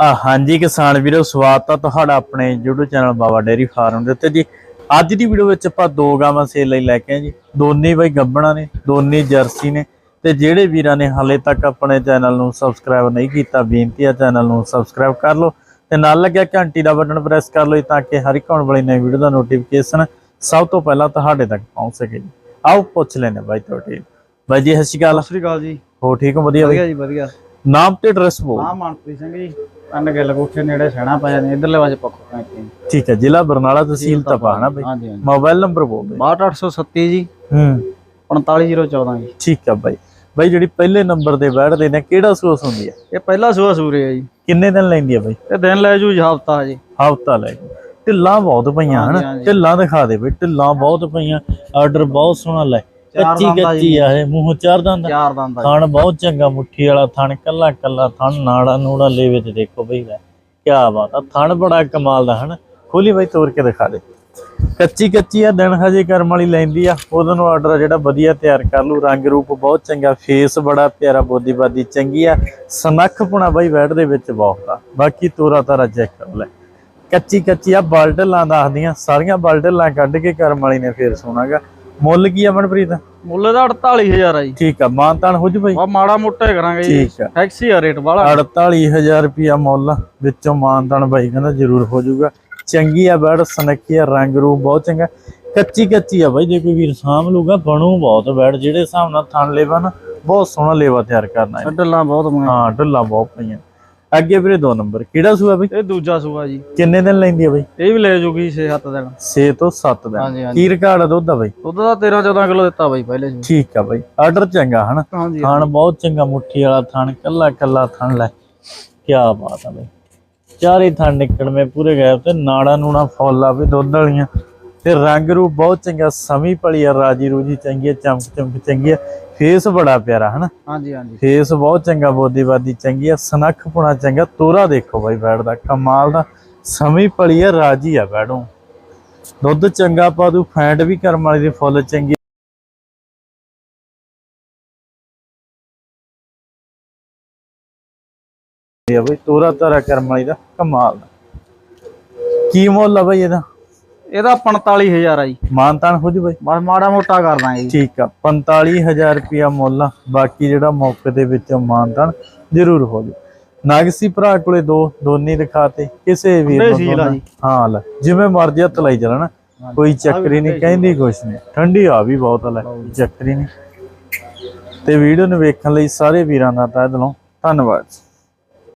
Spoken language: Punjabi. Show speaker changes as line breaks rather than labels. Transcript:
ਆ ਹਾਂਜੀ ਕਿਸਾਨ ਵੀਰੋ ਸਵਾਗਤ ਆ ਤੁਹਾਡਾ ਆਪਣੇ YouTube channel Baba dairy farm ਦੇ ਉੱਤੇ ਜੀ। ਅੱਜ ਦੀ ਵੀਡੀਓ ਵਿੱਚ ਆਪਾਂ ਦੋ ਗਾਵਾਂ ਸੇਲ ਲਈ ਲੈ ਕੇ ਆਏ ਜੀ। ਦੋਨੇ ਬਈ ਗੱਬਣਾ ਨੇ ਦੋਨੇ ਜਰਸੀ ਨੇ। ਤੇ ਜਿਹੜੇ ਵੀਰਾਂ ਨੇ ਹਾਲੇ ਤੱਕ ਆਪਣੇ ਚੈਨਲ ਨੂੰ ਸਬਸਕ੍ਰਾਈਬ ਨਹੀਂ ਕੀਤਾ ਬੇਨਤੀ ਆ ਚੈਨਲ ਨੂੰ ਸਬਸਕ੍ਰਾਈਬ ਕਰ ਲਓ। ਤੇ ਨਾਲ ਲੱਗਿਆ ਘੰਟੀ ਦਾ ਬਟਨ ਪ੍ਰੈਸ ਕਰ ਲਓ ਤਾਂ ਕਿ ਹਰ ਇੱਕ ਆਉਣ ਵਾਲੀ ਨਵੀਂ ਵੀਡੀਓ ਦਾ ਨੋਟੀਫਿਕੇਸ਼ਨ ਸਭ ਤੋਂ ਪਹਿਲਾਂ ਤੁਹਾਡੇ ਤੱਕ ਪਹੁੰਚ ਸਕੇ ਜੀ। ਆਓ ਪੁੱਛ ਲੈਨੇ ਬਾਈ ਤੁਹਾਡੇ। ਬਾਈ ਜੀ ਸਤਿ ਸ਼੍ਰੀ ਅਕਾਲ।
ਸਤਿ ਸ੍ਰੀ ਅਕਾਲ ਜੀ।
ਹੋ ਠੀਕ ਹੋ? ਵਧੀਆ
ਵਧੀਆ ਜੀ ਵਧੀਆ।
ਨਾਮ ਤੇ ਐਡਰੈਸ ਬੋਲ।
ਹਾਂ ਮਨਪ੍ਰੀਤ ਸਿੰਘ ਜੀ। ਅੰਨ ਗਿੱਲ ਕੋਠੇ ਨੇੜੇ ਸਹਿਣਾ ਪੈ ਜਾਂਦੇ ਇਧਰਲੇ ਪਾਸੇ ਪੱਖੋ ਪੈਂਤੀ
ਠੀਕ ਹੈ ਜ਼ਿਲ੍ਹਾ ਬਰਨਾਲਾ ਤਹਿਸੀਲ ਤਪਾ ਹਨਾ ਬਾਈ।
ਹਾਂਜੀ ਹਾਂਜੀ।
ਮੋਬਾਈਲ ਨੰਬਰ ਬੋਲ ਦੇ।
62837 ਜੀ।
ਹੂੰ।
45014 ਜੀ।
ਠੀਕ ਆ ਬਾਈ। ਬਾਈ ਜਿਹੜੀ ਪਹਿਲੇ ਨੰਬਰ ਤੇ ਬੈਠਦੇ ਨੇ ਕਿਹੜਾ ਸੋਸ ਹੁੰਦੀ ਆ
ਇਹ ਪਹਿਲਾ ਸੂਆ ਸੂਰੇ ਆ ਜੀ।
ਕਿੰਨੇ ਦਿਨ ਲੈਂਦੀ ਆ ਬਾਈ?
ਇਹ ਦਿਨ ਲੈ ਜੂ ਹਫਤਾ ਜੀ।
ਹਫਤਾ ਲੈ ਕੇ ਢਿੱਲਾਂ ਬਹੁਤ ਪਈਆਂ ਹਨ। ਢਿੱਲਾਂ ਦਿਖਾ ਦੇ ਬਈ ਢਿੱਲਾਂ ਬਹੁਤ ਪਈਆਂ ਆਰਡਰ ਬਹੁਤ ਸੋਹਣਾ ਲੈ। ਕੱਚੀ ਕੱਚੀ ਆ ਇਹ ਮੂੰਹ ਚਾਰ ਦੰਦ
ਚਾਰ।
ਥਣ ਬਹੁਤ ਚੰਗਾ ਮੁੱਠੀ ਵਾਲਾ ਥਣ ਕੱਲਾ ਕੱਲਾ ਥਣ ਨਾੜਾ ਨੂੜਾ ਲੇਵੇ ਤੇ ਦੇਖੋ ਬਈ ਲੈ ਕੀ ਬਾਤ ਆ। ਥਣ ਬੜਾ ਕਮਾਲ ਦਾ ਹਨ। ਖੋਲੀ ਬਾਈ ਤੋੜ ਕੇ ਦਿਖਾ ਦੇ। ਕੱਚੀ ਕੱਚੀ ਆ ਦਿਨ ਹਜੇ ਕਰਮ ਵਾਲੀ ਲੈਂਦੀ ਆ। ਉਹਦੋਂ ਨੂੰ ਆਰਡਰ ਜਿਹੜਾ ਵਧੀਆ ਤਿਆਰ ਕਰ ਲੂ ਰੰਗ ਰੂਪ ਬਹੁਤ ਚੰਗਾ ਫੇਸ ਬੜਾ ਪਿਆਰਾ ਬੋਦੀ ਬਾਦੀ ਚੰਗੀ ਆ। ਸਨੱਖ ਪੁਣਾ ਬਾਈ ਬੈਠ ਦੇ ਵਿੱਚ ਬਹੁਤ ਆ। ਬਾਕੀ ਤੋਰਾ ਤਾਰਾ ਚੈੱਕ ਕਰ ਲੈ। ਕੱਚੀ ਕੱਚੀ ਆ ਬਲਟਲਾਂ ਦੱਸਦੀਆਂ ਸਾਰੀਆਂ ਬਲਟਲਾਂ ਕੱਢ ਕੇ ਕਰਮ ਵਾਲੀ ਨੇ ਫੇਰ ਸੋਣਾਗਾ ਮੁੱਲ ਕੀ ਆ ਮਨਪ੍ਰੀਤ?
ਮੁੱਲ ਦਾ 48000 ਆ ਜੀ।
ਠੀਕ ਆ ਮਾਨਤਾਨ ਹੋ ਜੂ ਬਾਈ?
ਆ ਮਾੜਾ ਮੋਟਾ ਹੀ ਕਰਾਂਗੇ ਜੀ।
ਠੀਕ ਆ।
ਟੈਕਸੀ ਆ ਰੇਟ ਵਾਲਾ।
48000 ਰੁਪਿਆ ਮੁੱਲ ਵਿੱਚੋਂ ਮਾਨਤਾਨ ਬਾਈ ਕਹਿੰਦਾ ਜ਼ਰੂਰ ਹੋ ਜਾਊਗਾ ਚੰਗੀ ਆ ਬੈੜ ਸਨੱਖੀ ਆ ਰੰਗ ਰੂਪ ਬਹੁਤ ਚੰਗਾ। ਕੱਚੀ ਕੱਚੀ ਆ ਬਾਈ ਜੇ ਕੋਈ ਵੀਰ ਸਾਂਭ ਲੂਗਾ ਬਣੂ ਬਹੁਤ ਬੈੜ ਜਿਹੜੇ ਹਿਸਾਬ ਨਾਲ ਥਣ ਲੇਵਾ ਨਾ ਬਹੁਤ ਸੋਹਣਾ ਲੇਵਾ ਤਿਆਰ ਕਰਨਾ ਹੈ
ਢੱਲਾਂ ਬਹੁਤ ਮੰਗਾ
ਹਾਂ ਢੱਲਾ ਬਹੁਤ ਪਈਆਂ। ਅੱਗੇ ਵੀਰੇ ਦੋ ਨੰਬਰ ਕਿਹੜਾ ਸੂਆ ਬਾਈ?
ਇਹ ਦੂਜਾ ਸੂਆ ਜੀ।
ਕਿੰਨੇ ਦਿਨ ਲੈਂਦੀ ਆ ਬਾਈ?
ਇਹ ਵੀ ਲੈ ਜੂਗੀ 6-7 ਦਿਨ।
6 ਤੋਂ 7 ਦਿਨ।
ਹਾਂਜੀ ਹਾਂਜੀ।
ਕੀ ਰਿਕਾਰਡ ਆ ਦੁੱਧ ਦਾ ਬਾਈ?
ਦੁੱਧ ਦਾ 13-14 ਕਿਲੋ ਦਿੱਤਾ ਬਾਈ ਪਹਿਲੇ ਜੀ।
ਠੀਕ ਆ ਬਾਈ ਆਰਡਰ ਚੰਗਾ ਹਨਾ? ਥਣ ਬਹੁਤ ਚੰਗਾ ਮੁੱਠੀ ਵਾਲਾ ਥਣ ਕੱਲਾ ਕੱਲਾ ਥਣ ਲੈ। ਕੀ ਬਾਤ ਆ ਬਈ। ਚਾਰੇ ਥਣ ਨਿਕਲਵੇਂ ਪੂਰੇ ਗਏ ਤੇ ਨਾੜਾ ਨੂਣਾ ਫੁੱਲ ਆ ਵੀ ਦੁੱਧ ਵਾਲੀਆਂ। ਤੇ ਰੰਗ ਰੂਪ ਬਹੁਤ ਚੰਗਾ ਸਮੀ ਪਲੀ ਆ ਰਾਜੀ ਰੂਜੀ ਚੰਗੀ ਆ ਚਮਕ ਚਮਕ ਚੰਗੀ ਆ ਫੇਸ ਬੜਾ ਪਿਆਰਾ ਹਨਾ?
ਹਾਂਜੀ ਹਾਂਜੀ।
ਫੇਸ ਬਹੁਤ ਚੰਗਾ ਬੋਦੀ ਬਾਦੀ ਚੰਗੀ ਆ ਸਨੱਖ ਪੁਣਾ ਚੰਗਾ ਤੋਰਾ ਦੇਖੋ ਬਾਈ ਬੈਠਦਾ ਕਮਾਲ ਦਾ ਸਮੀ ਪਲੀ ਆ ਰਾਜੀ ਆ ਬੈੜੋਂ ਦੁੱਧ ਚੰਗਾ ਪਾ ਦੂ ਫੈਂਟ ਵੀ ਕਰਮ ਵਾਲੀ ਦੀ ਫੁੱਲ ਚੰਗੀ। ਆ ਬਈ ਤੋਰਾ ਤਾਰਾ ਕਰਮ ਵਾਲੀ ਦਾ ਕਮਾਲ ਦਾ। ਕੀ ਮੁੱਲ ਆ ਬਈ ਇਹਦਾ?
ਇਹਦਾ 45000 ਆ ਜੀ।
ਮਾਨਤਾਨ ਹੋ ਜੂ ਬਈ?
ਬਸ ਮਾੜਾ ਮੋਟਾ ਕਰ ਦਾਂਗੇ ਜੀ।
ਠੀਕ ਆ 45000 ਰੁਪਿਆ ਮੁੱਲ ਬਾਕੀ ਜਿਹੜਾ ਮੌਕੇ ਦੇ ਵਿੱਚ ਮਾਨਤਾਨ ਜ਼ਰੂਰ ਹੋ ਜੂ। ਨਾਗਸੀ ਭਰਾ ਕੋਲੇ ਦੋ ਦੋਨੇ ਦਿਖਾਤੇ ਕਿਸੇ
ਜੀ।
ਹਾਂ ਲੈ ਜਿਵੇਂ ਮਰਜ਼ੀ ਹੱਥ ਲਾਈ ਚੱਲਣਾ ਕੋਈ ਚੱਕਰੀ ਨਹੀਂ ਕਹਿੰਦੀ ਕੁਛ ਨਹੀਂ। ਠੰਡੀ ਆ ਵੀ ਬਹੁਤ ਲੈ ਚੱਕਰੀ ਨਹੀਂ। ਤੇ ਵੀਡੀਓ ਨੂੰ ਵੇਖਣ ਲਈ ਸਾਰੇ ਵੀਰਾਂ ਦਾ ਤਹਿ ਦਿਲੋਂ ਧੰਨਵਾਦ